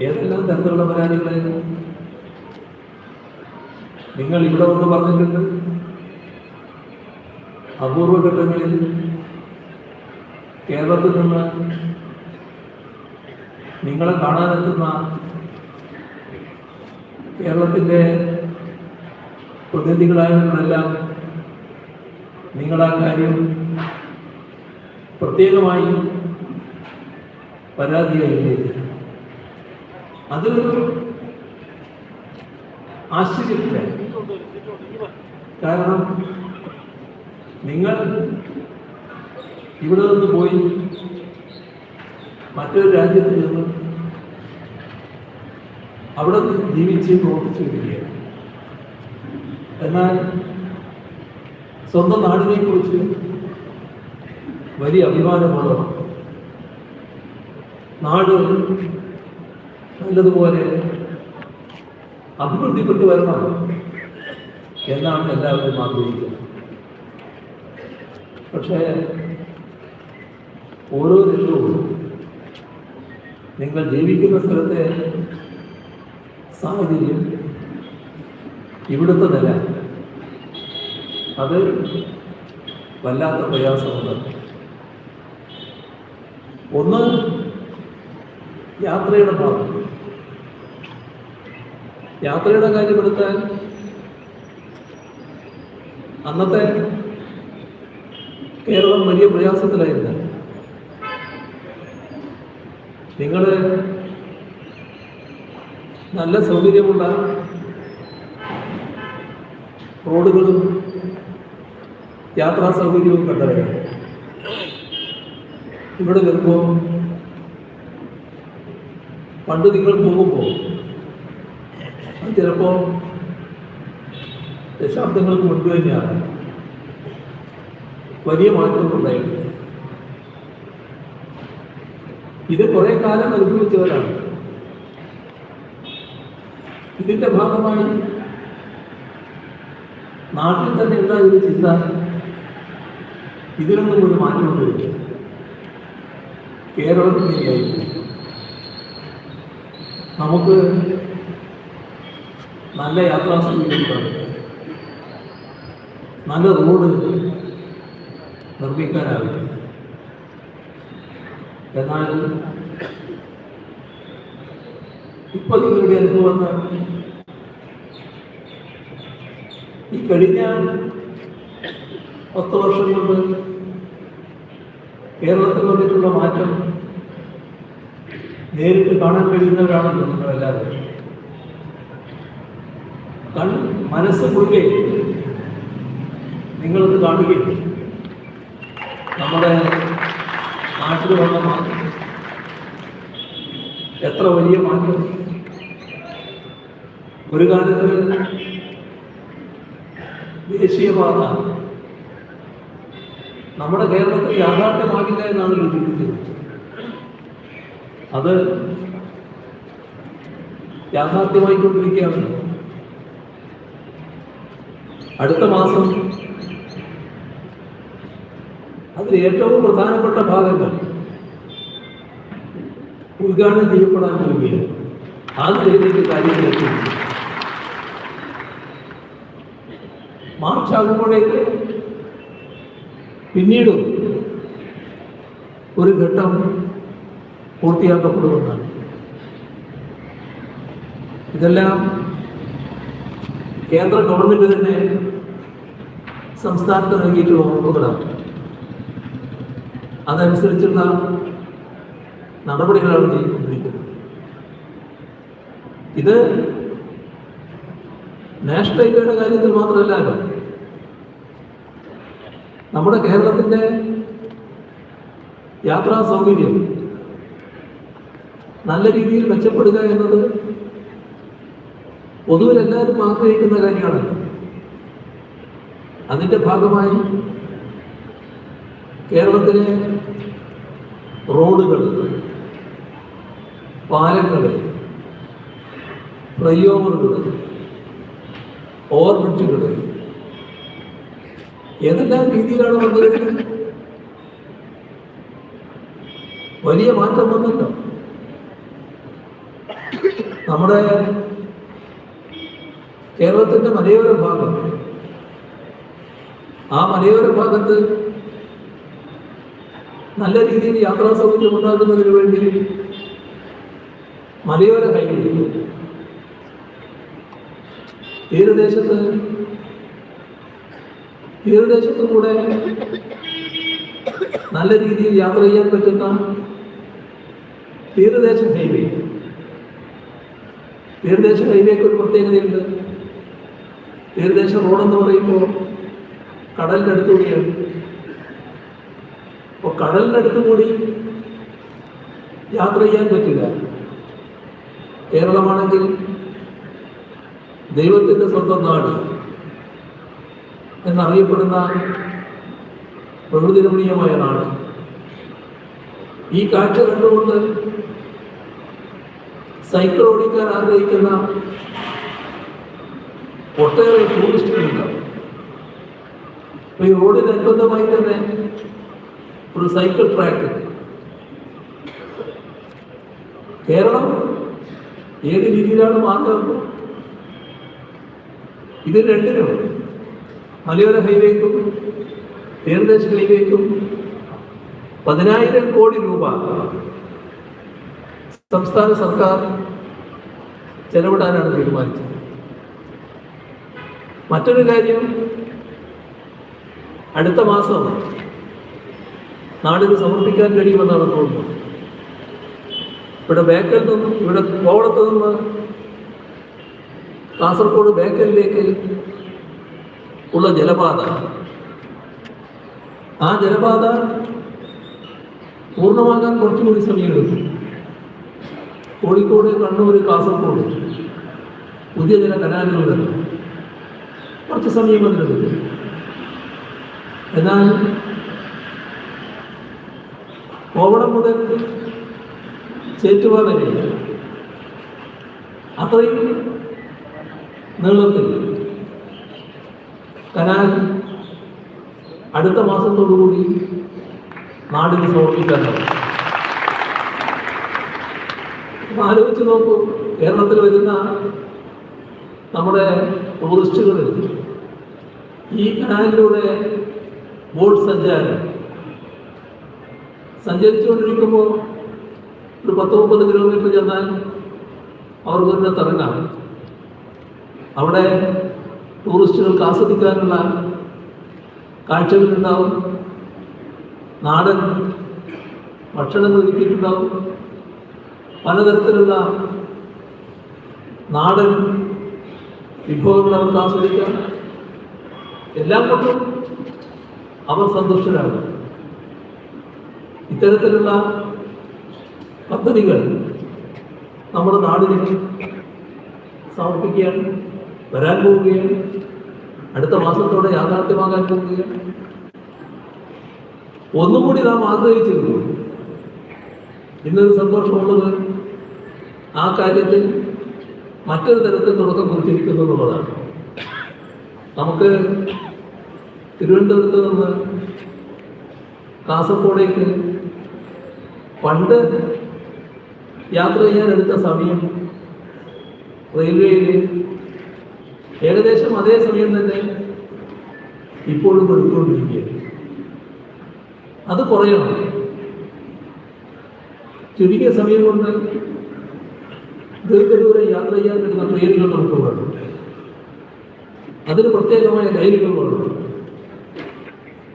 ഏതെല്ലാം തരത്തിലുള്ള പരാതികളായിരുന്നു നിങ്ങൾ ഇവിടെ വന്ന് പറഞ്ഞിട്ടുണ്ട് അപൂർവ ഘട്ടങ്ങളിൽ കേരളത്തിൽ നിന്ന് നിങ്ങളെ കാണാനെത്തുന്ന കേരളത്തിന്റെ പ്രതിനിധികളായവരെല്ലാം നിങ്ങളാ കാര്യം പ്രത്യേകമായി പരാതിയായി അതൊരു ആശ്ചര്യമില്ല കാരണം നിങ്ങൾ ഇവിടെ നിന്ന് പോയി മറ്റൊരു രാജ്യത്ത് നിന്ന് അവിടെ നിന്ന് ജീവിച്ച് പ്രവർത്തിച്ചു വരികയാണ്. എന്നാൽ സ്വന്തം നാടിനെ കുറിച്ച് വലിയ അഭിമാനബോധം നാട് നല്ലതുപോലെ അഭിവൃദ്ധിപ്പെട്ടു വരണം എന്നാണ് എല്ലാവരും ആഗ്രഹിക്കുന്നത്. പക്ഷേ ഓരോ രംഗവും നിങ്ങൾ ജീവിക്കുന്ന സ്ഥലത്തെ സാഹചര്യം ഇവിടുത്തെ നില അത് വല്ലാത്ത പ്രയാസമുണ്ട്. ഒന്ന് യാത്രയുടെ ഭാഗം യാത്രയുടെ കാര്യപ്പെടുത്താൻ അന്നത്തെ കേരളം വലിയ പ്രയാസത്തിലായിരുന്നു. നിങ്ങൾ നല്ല സൗകര്യമുള്ള റോഡുകളും യാത്രാ സൗകര്യവും കണ്ടവരാണ് ഇവിടെ വരുമ്പോൾ പണ്ട് നിങ്ങൾ പോകുമ്പോൾ ചിലപ്പോൾ ദശാബ്ദങ്ങൾക്ക് മുൻപ് തന്നെയാണ് വലിയ മാറ്റങ്ങൾ ഉണ്ടായിരുന്നത് ഇത് കുറെ കാലം അനുഭവിച്ചവരാണ്. ഇതിന്റെ ഭാഗമായി നാട്ടിൽ തന്നെ ഉണ്ടായ ഒരു ചിന്ത? ഇതിനൊന്നും ഒരു മാറ്റം ഉണ്ടായിരിക്കും കേരളത്തിൽ തന്നെയായിരിക്കും നമുക്ക് നല്ല യാത്രാ സൗകര്യങ്ങളുണ്ട് നല്ല റോഡ് നിർമ്മിക്കാനാവില്ല? എന്നാൽ ഇപ്പൊ നിങ്ങളുടെ അനുഭവം ഈ കഴിഞ്ഞ പത്ത് വർഷം കൊണ്ട് കേരളത്തിൽ വന്നിട്ടുള്ള മാറ്റം നേരിട്ട് കാണാൻ കഴിയുന്നവരാണല്ലോ നിങ്ങളെല്ലാവരും. കൺ മനസ്സ് മുഴുകെ നിങ്ങളത് കാണുകയും നമ്മുടെ നാട്ടിൽ വന്ന മാറ്റം എത്ര വലിയ മാറ്റം. ഒരു കാലത്ത് ദേശീയപാത. നമ്മുടെ കേരളത്തിൽ യാഥാർത്ഥ്യമാകില്ല എന്നാണ് ചിന്തിക്കുന്നത് അത് യാഥാർത്ഥ്യമായിക്കൊണ്ടിരിക്കുകയാണ്. അടുത്ത മാസം അതിൽ ഏറ്റവും പ്രധാനപ്പെട്ട ഭാഗങ്ങൾ ഉദ്ഘാടനം ചെയ്യപ്പെടാൻ പോവുകയാണ്. ആ നിലയിലേക്ക് കാര്യങ്ങൾ എത്തുന്നു മാർച്ച് ആകുമ്പോഴേക്ക് പിന്നീട് ഒരു ഘട്ടം പൂർത്തിയാക്കപ്പെടുമെന്നാണ്. ഇതെല്ലാം കേന്ദ്ര ഗവൺമെന്റ് തന്നെ സംസ്ഥാനത്ത് നൽകിയിട്ടുള്ള ഉറപ്പുകളാണ്. അതനുസരിച്ചുള്ള നടപടികളാണ് ചെയ്തുകൊണ്ടിരിക്കുന്നത്. ഇത് നാഷണൽ ഹൈവേയുടെ കാര്യത്തിൽ മാത്രമല്ലല്ലോ നമ്മുടെ കേരളത്തിന്റെ യാത്രാ സൗകര്യം നല്ല രീതിയിൽ മെച്ചപ്പെടുക എന്നത് പൊതുവിൽ എല്ലാവരും ആഗ്രഹിക്കുന്ന കാര്യമാണല്ലോ അതിന്റെ ഭാഗമായി കേരളത്തിലെ റോഡുകൾ പാലങ്ങൾ ഫ്ലൈ ഓവറുകൾ ഓവർബ്രിഡ്ജുകൾ ഏതെല്ലാം രീതിയിലാണ് വന്നത് വലിയ മാറ്റം വന്നല്ലോ നമ്മുടെ കേരളത്തിന്റെ മലയോര ഭാഗം. ആ മലയോര ഭാഗത്ത് നല്ല രീതിയിൽ യാത്രാ സൗകര്യം ഉണ്ടാക്കുന്നതിന് വേണ്ടി മലയോര ഹൈവേ തീരദേശത്ത് തീരദേശത്തും കൂടെ നല്ല രീതിയിൽ യാത്ര ചെയ്യാൻ പറ്റുന്ന തീരദേശ ഹൈവേ. തീരദേശ ഹൈവേക്ക് ഒരു പ്രത്യേകതയുണ്ട്. തീരദേശ റോഡെന്ന് പറയുമ്പോൾ കടലിന്റെ അടുത്ത് കൂടിയാണ്. അപ്പോൾ കടലിന്റെ അടുത്ത് കൂടി യാത്ര ചെയ്യാൻ പറ്റില്ല. കേരളമാണെങ്കിൽ ദൈവത്തിന്റെ സ്വന്തം നാട് എന്നറിയപ്പെടുന്ന പ്രകൃതി രമണീയമായ നാട്. ഈ കാഴ്ച കണ്ടുകൊണ്ട് സൈക്കിൾ ഓടിക്കാൻ ആഗ്രഹിക്കുന്ന ഒട്ടേറെ ടൂറിസ്റ്റുകളുണ്ടാവും അപ്പൊ ഈ റോഡിന് അനുബന്ധമായി തന്നെ ഒരു സൈക്കിൾ ട്രാക്ക് കേരളം ഏത് രീതിയിലാണ് മാറുന്നത്? ഇത് രണ്ടിനും മലയോര ഹൈവേക്കും തീരദേശ ഹൈവേക്കും പതിനായിരം കോടി രൂപ സംസ്ഥാന സർക്കാർ ചെലവിടാനാണ് തീരുമാനിച്ചത്. മറ്റൊരു കാര്യം അടുത്ത മാസം നാടിന് സമർപ്പിക്കാൻ കഴിയുമെന്നാണ് തോന്നുന്നത് ഇവിടെ ബേക്കൽ നിന്ന് ഇവിടെ കോവളത്ത് നിന്ന് കാസർഗോഡ് ബേക്കലിലേക്ക് ഉള്ള ജലപാത. ആ ജലപാത പൂർണമാകാൻ കുറച്ചുകൂടി സമയമെടുക്കും. കോഴിക്കോട് കണ്ണൂർ കാസർഗോഡ് പുതിയ ചില കനാലുകൾ കുറച്ച് സമയം അതിനെടുക്കും എന്നാൽ കോവളം മുതൽ ചേറ്റുവ വരെ അത്രയും നീളത്തിൽ കനാൽ അടുത്ത മാസത്തോടുകൂടി നാടിന് സമർപ്പിക്കാൻ ആലോചിച്ച് നോക്കൂ കേരളത്തിൽ വരുന്ന നമ്മുടെ ടൂറിസ്റ്റുകൾ ഈ കനാലിലൂടെ ബോട്ട് സഞ്ചാരം സഞ്ചരിച്ചുകൊണ്ടിരിക്കുമ്പോൾ ഒരു പത്ത് മുപ്പത് കിലോമീറ്റർ ചെന്നാൽ അവർക്ക് തന്നെ തിറങ്ങാം അവിടെ ടൂറിസ്റ്റുകൾക്ക് ആസ്വദിക്കാനുള്ള കാഴ്ചകളുണ്ടാവും നാടൻ ഭക്ഷണങ്ങൾ ഒരുക്കിയിട്ടുണ്ടാവും പലതരത്തിലുള്ള നാടൻ വിഭവങ്ങൾ അവർക്ക് ആസ്വദിക്കാം. എല്ലാം കൊണ്ടും അവർ സന്തുഷ്ടരാകും ഇത്തരത്തിലുള്ള പദ്ധതികൾ നമ്മുടെ നാടിന് സമർപ്പിക്കുകയാണ് വരാൻ പോവുകയാണ് അടുത്ത മാസത്തോടെ യാഥാർത്ഥ്യമാകാൻ പോവുകയാണ്. ഒന്നുകൂടി നാം ആഗ്രഹിച്ചിരുന്നു. ഇന്നൊരു സന്തോഷമുള്ളത് ആ കാര്യത്തിൽ മറ്റൊരു തരത്തിൽ തുടക്കം കുറിച്ചിരിക്കുന്നു എന്നുള്ളതാണ്. നമുക്ക് തിരുവനന്തപുരത്ത് നിന്ന് കാസർഗോഡേക്ക് പണ്ട് യാത്ര ചെയ്യാൻ എടുത്ത സമയം റെയിൽവേയിൽ ഏകദേശം അതേ സമയം തന്നെ ഇപ്പോഴും എടുത്തുകൊണ്ടിരിക്കുകയാണ്. അത് കുറയണം. ചുരുങ്ങിയ സമയം കൊണ്ട് ദീർഘദൂരം യാത്ര ചെയ്യാൻ പറ്റുന്ന ട്രെയിനുകൾ നമുക്ക് വേണം. അതിന് പ്രത്യേകമായ ലൈനുകൾ വേണം.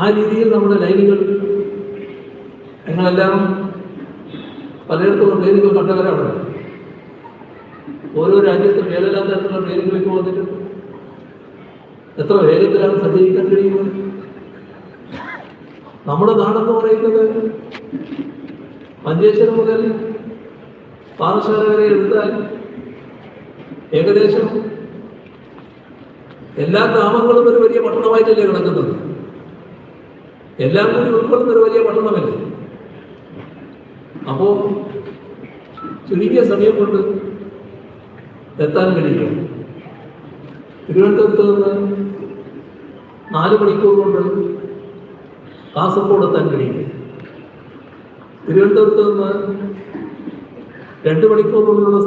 ആ രീതിയിൽ നമ്മുടെ ലൈനുകൾ നിങ്ങളെല്ലാം പലയിടത്തും ട്രെയിനുകൾ കണ്ടവരാണ്. ഓരോ രാജ്യത്തും ഏതെല്ലാം തരത്തിലുള്ള ട്രെയിനുകളിലേക്ക് വന്നിട്ട് എത്ര വേഗത്തിലാണ് സഞ്ചരിക്കാൻ കഴിയുന്നത്? നമ്മുടെ നാടെന്ന് പറയുന്നത് മഞ്ചേശ്വരം മുതൽ പാറശാല വരെ എടുത്താൽ ഏകദേശം എല്ലാ ഗ്രാമങ്ങളും ഒരു വലിയ പട്ടണമായിട്ടല്ലേ കിടക്കുന്നത്? എല്ലാം കൂടി ഉൾക്കൊള്ളുന്ന ഒരു വലിയ പട്ടണമല്ലേ? അപ്പോ ചുരുങ്ങിയ സമയം കൊണ്ട് എത്താൻ കഴിയും തിരുവനന്തപുരത്ത് നിന്ന് നാല് മണിക്കൂർ കൊണ്ട് കാസർഗോഡ് എത്താൻ കഴിയില്ല തിരുവനന്തപുരത്ത് നിന്ന് രണ്ട് മണിക്കൂർ കൊണ്ടുള്ള